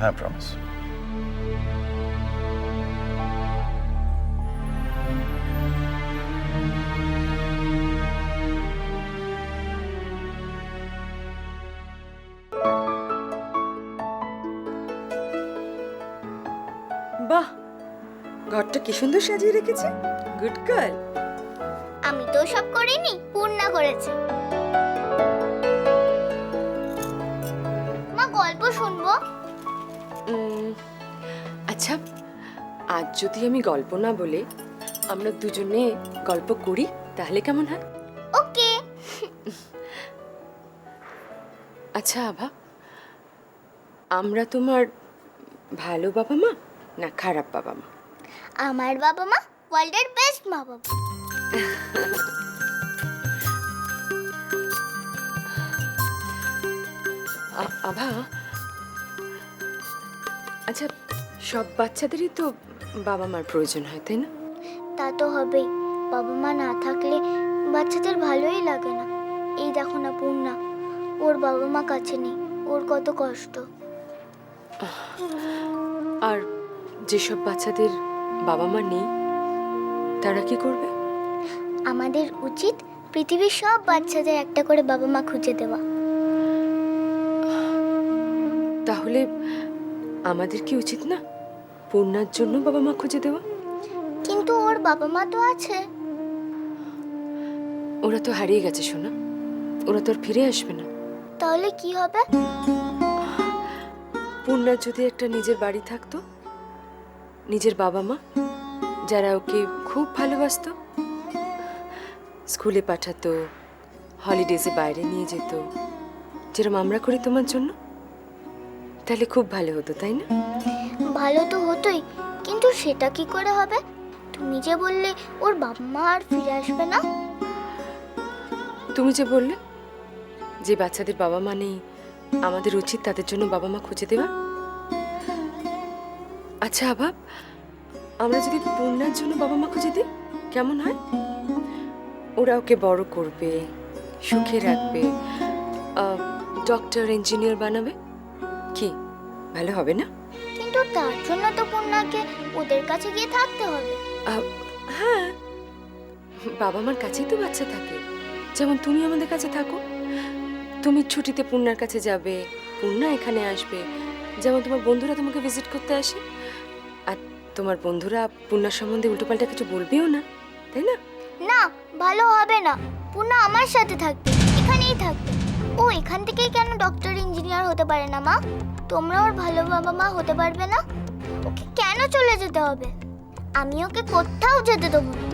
হ্যাঁ প্রমিস বাহ ঘরটা কি সুন্দর সাজিয়ে রেখেছে? গুড গার্ল আমি তো সব করিনি পূর্ণা করেছে। আচ্ছা আজ যদি আমি গল্প না বলে আমরা দুজনে গল্প করি তাহলে কেমন হয়? ওকে। আচ্ছা আভা আমরা তোমার ভালো বাবা মা না খারাপ বাবা মা? আমার বাবা মা ওয়ার্ল্ডের বেস্ট মা বাবা। আভা আচ্ছা সব বাচ্চাদেরই তো বাবা মার প্রয়োজন হয় তাই না? তা তো হবেই। বাবা মা না থাকলে বাচ্চাদের ভালোই লাগে না। এই দেখো না পূর্ণা ওর বাবা মা কাছে নেই। ওর কত কষ্ট। আর যেসব বাচ্চাদের বাবা মা নেই তারা কি করবে? আমাদের উচিত পৃথিবীর সব বাচ্চাদের একটা করে বাবা মা খুঁজে দেওয়া। তাহলে আমাদের কি উচিত না পূর্ণার জন্য বাবা মা খুঁজে দেওয়া? কিন্তু ওর বাবা মা তো আছে। ওরা তো হারিয়ে গেছে শোনা ওরা তো আর ফিরে আসবে না। তাহলে কি হবে? পূর্ণার যদি একটা নিজের বাড়ি থাকতো নিজের বাবা মা যারা ওকে খুব ভালোবাসতো স্কুলে পাঠাতো হলিডেজে বাইরে নিয়ে যেত যেরকম আমরা করি তোমার জন্য তাহলে খুব ভালো হতো তাই না? ভালো তো হতোই কিন্তু সেটা কি করে হবে? তুমি যে বললে ওর বাবা মা আর ফিরে আসবে না? তুমি যে বললে যে বাচ্চাদের বাবা মা নেই আমাদের উচিত তাদের জন্য বাবা মা খুঁজে দেওয়া? আচ্ছা আভাব আমরা যদি পূর্ণার জন্য বাবা মা খুঁজে দিই কেমন হয়? ওরা ওকে বড় করবে সুখে রাখবে ডক্টর ইঞ্জিনিয়ার বানাবে। কি? ভালো হবে না? কিন্তু তার জন্য তো পূর্ণাকে ওদের কাছে গিয়ে থাকতে হবে। হ্যাঁ। বাবা মার কাছেই তো বাচ্চা থাকে। যেমন তুমি আমাদের কাছে থাকো। তুমি ছুটিতে পূর্ণার কাছে যাবে পূর্ণা এখানে আসবে। যেমন তোমার বন্ধুরা তোমাকে ভিজিট করতে আসে। আর তোমার বন্ধুরা পূর্ণার সম্বন্ধে উল্টোপাল্টা কিছু বলবেও না তাই না? না ভালো হবে না। পূর্ণা আমার সাথে থাকবে এখানেই থাকবে। ও, এখান থেকেই কেন ডক্টর ইঞ্জিনিয়ার হতে পারে না, মা? তোমরা ওর ভালো বাবা মা হতে পারবে না? ওকে কেন চলে যেতে হবে? আমি ওকে কোথাও যেতে দেবো না।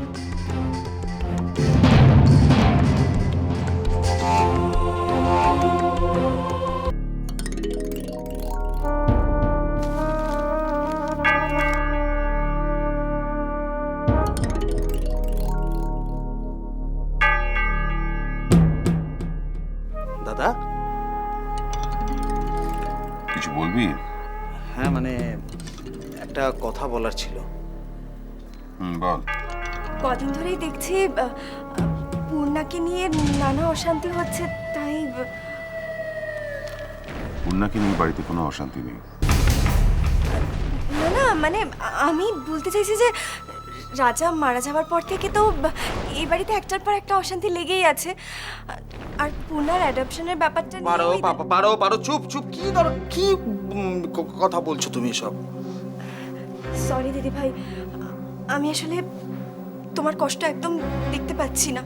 বলবি হ্যাঁ মানে একটা কথা বলার ছিল। হুম বল। কদিন ধরেই দেখছি পূর্ণাকে নিয়ে নানা অশান্তি হচ্ছে তাই পূর্ণাকে নিয়ে বাড়িতে কোনো অশান্তি নেই? না না মানে আমি বলতে চাইছি যে রাজা মারা যাওয়ার পর থেকে তো এই বাড়িতে একটার পর একটা অশান্তি লেগেই আছে। আর পুনার অ্যাডপশনের ব্যাপারটা পারো পাপা পারো পারো চুপ চুপ কি ধর কি কথা বলছো তুমি সব সরি দিদি ভাই আমি আসলে তোমার কষ্ট একদম দেখতে পাচ্ছি না।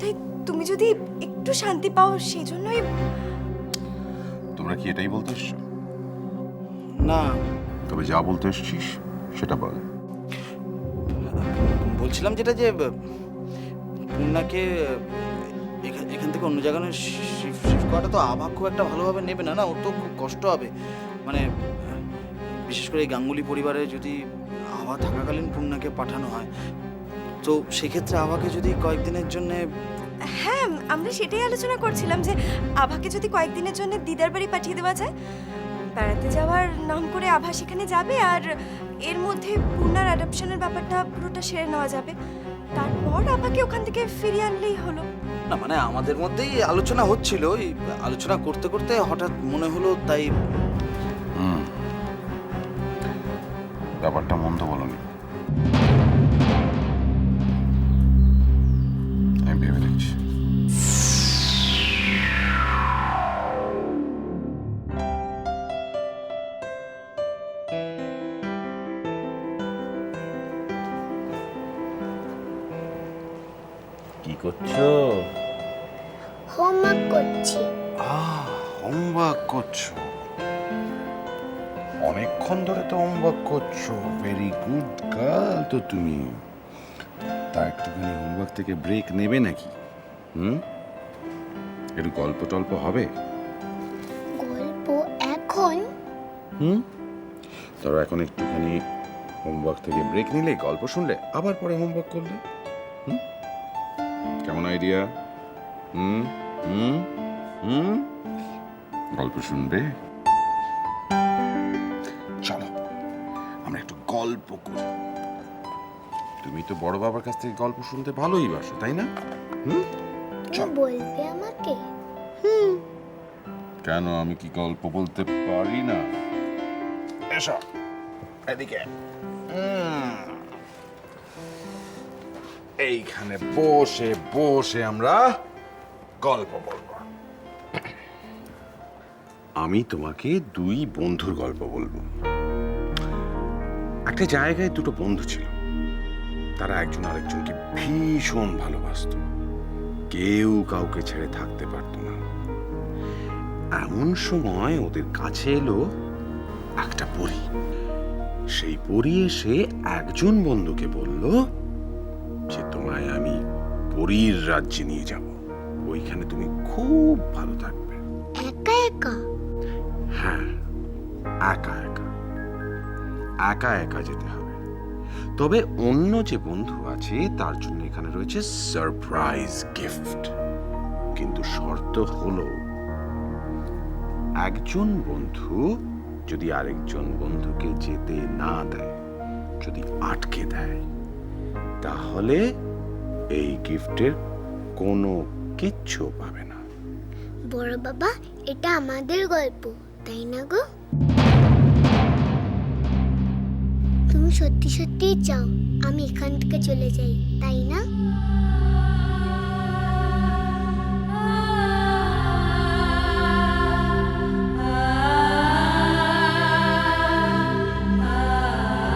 তাই তুমি যদি একটু শান্তি পাও সেই জন্যই তোমরা কি এটাই বলতে এসছো? না। তবে যা বলতে এসছিস সেটা বল। বলছিলাম যেটা যে পূর্ণাকে এখান থেকে অন্য জায়গায় শিফট শিফট করাটা তো আভা খুব একটা ভালোভাবে নেবে না না? ওর তো খুব কষ্ট হবে। মানে বিশেষ করে এই গাঙ্গুলি পরিবারে যদি আভা থাকাকালীন পূর্ণাকে পাঠানো হয়, তো সেক্ষেত্রে আভাকে যদি কয়েকদিনের জন্যে হ্যাঁ আমরা সেটাই আলোচনা করছিলাম যে আভাকে যদি কয়েকদিনের জন্য দিদার বাড়ি পাঠিয়ে দেওয়া যায়, বেড়াতে যাওয়ার নাম করে আভা সেখানে যাবে আর এর মধ্যে পূর্ণার অ্যাডাপশনের ব্যাপারটা পুরোটা সেরে নেওয়া যাবে। তারপর আপাকে ওখান থেকে ফিরিয়ে আনলেই হলো। না মানে আমাদের মধ্যেই আলোচনা হচ্ছিল। ওই আলোচনা করতে করতে হঠাৎ মনে হলো তাই ব্যাপারটা মন্দ না কি করছ? হোমওয়ার্ক করছি। হোমওয়ার্ক করছ। অনেকক্ষণ ধরে তো হোমওয়ার্ক করছ। ভেরি গুড গার্ল তো তুমি। তা একটুখানি হোমওয়ার্ক থেকে ব্রেক নেবে নাকি? হুম? একটু গল্প টল্প হবে? গল্প এখন? হুম? ধরো এখন একটুখানি হোমওয়ার্ক থেকে ব্রেক নিলে গল্প শুনলে আবার পরে হোমওয়ার্ক করলে। হুম? কেমন আইডিয়া হুম? হুম? হুম? গল্প শুনবে? চলো আমরা একটু গল্প করি। তুমি তো বড় বাবার কাছ থেকে গল্প শুনতে ভালোই বাসো তাই না? হুম? বলবে আমাকে? হুম। কেন আমি কি গল্প বলতে পারি না? এসো এদিকে। উম। এইখানে বসে বসে আমরা গল্প বলব। আমি তোমাকে দুই বন্ধুর গল্প বলব। একটা জায়গায় দুটো বন্ধু ছিল। তারা একজন আরেকজনকে ভীষণ ভালোবাসতো। কেউ কাউকে ছেড়ে থাকতে পারতো না। এমন সময় ওদের কাছে এলো একটা পরী। সেই পরী এসে একজন বন্ধুকে বলল পরীর রাজ্যে নিয়ে যাব। ওইখানে তুমি খুব ভালো থাকবে। একা একা? হ্যাঁ একা একা। একা একা যেতে হবে। তবে অন্য যে বন্ধু আছে তার জন্য এখানে রয়েছে সারপ্রাইজ গিফট কিন্তু শর্ত হলো একজন বন্ধু যদি আরেকজন বন্ধুকে যেতে না দেয় যদি আটকে দেয় তাহলে এই গিফটের কোনো কিচ্ছু পাবে না। বড় বাবা, এটা আমাদের গল্প, তাই না গো? তুমি সত্যি সত্যি চাও আমি এখান থেকে চলে যাই, তাই না?